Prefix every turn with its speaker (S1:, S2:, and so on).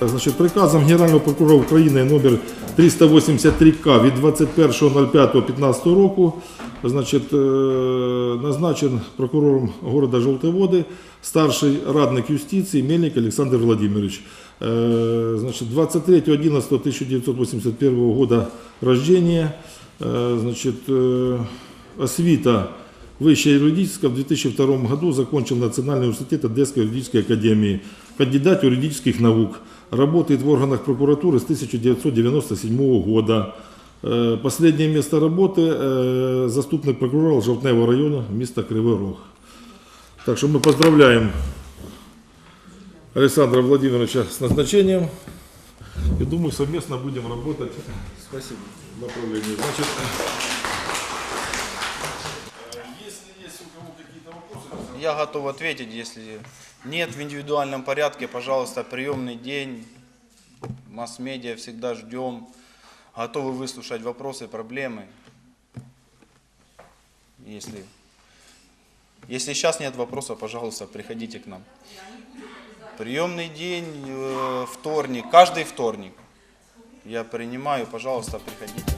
S1: Значить, приказом Генерального прокурора України номер 383К від 21.05.15 року значить, е, назначен прокурором города Жовтоводи старший радник юстиції Мельник Олександр Владимирович. Е, 23.11.1981 года рождения. Е, Значит, е, освита Высшая юридическая в 2002 году закончил Национальный университет Одесской юридической академии, кандидат юридических наук, работает в органах прокуратуры с 1997 года. Э, Последнее место работы э, заступник прокурора Желтневого района, место Кривой Рог. Так что мы поздравляем Александра Владимировича с назначением. И думаю, совместно будем работать
S2: Спасибо.
S1: в направлении. Значит,
S2: Я готов ответить, если нет в индивидуальном порядке, пожалуйста, приемный день, масс-медиа всегда ждем, готовы выслушать вопросы, проблемы. Если, если сейчас нет вопросов, пожалуйста, приходите к нам. Приемный день, э, вторник, каждый вторник. Я принимаю, пожалуйста, приходите.